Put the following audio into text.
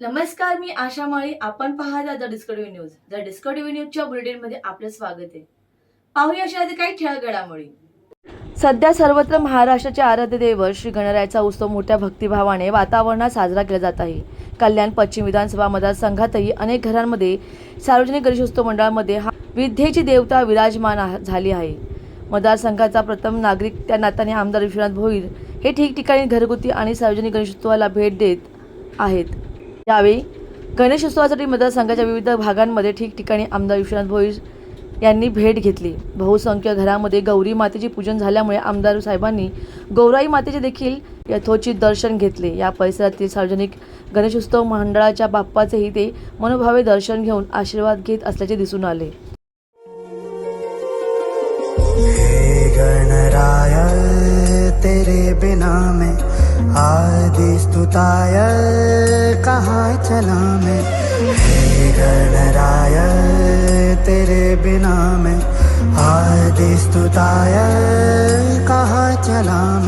नमस्कार मी आशा माळी. आपण पाहता the Discovery news. The Discovery न्यूजच्या बुलेटिनमध्ये आपलं स्वागत आहे. पाहूया अशा काही ठळक घडामोडी सध्या सर्वत्र महाराष्ट्राचे आराध्य दैवत श्री गणरायाचा उत्सव मोठ्या भक्तिभावाने वातावरणात साजरा केला जात आहे. कल्याण पश्चिम विधानसभा मतदारसंघातही अनेक घरांमध्ये सार्वजनिक गणेशोत्सव मंडळामध्ये हा विद्येची देवता विराजमान झाली आहे. मतदारसंघाचा प्रथम नागरिक त्या नात्याने आमदार विश्वनाथ भोईर हे ठिकठिकाणी घरगुती आणि सार्वजनिक गणेशोत्सवाला भेट देत आहेत. यावेळी गणेशोत्सवासाठी मतदारसंघाच्या विविध भागांमध्ये ठिकठिकाणी आमदार विश्वनाथ भोईर यांनी भेट घेतली. बहुसंख्य घरामध्ये गौरी मातेचे पूजन झाल्यामुळे आमदार साहेबांनी गौराई मातेचे देखील यथोचित दर्शन घेतले. या परिसरातील सार्वजनिक गणेशोत्सव मंडळाच्या बाप्पाचेही ते मनोभावे दर्शन घेऊन आशीर्वाद घेत असल्याचे दिसून आले. तेरे मैं आदि स्तुताय कहाँ चला मैं? हे गणराय, तेरे बिना मैं। आदि स्तुताय कहाँ चला मैं?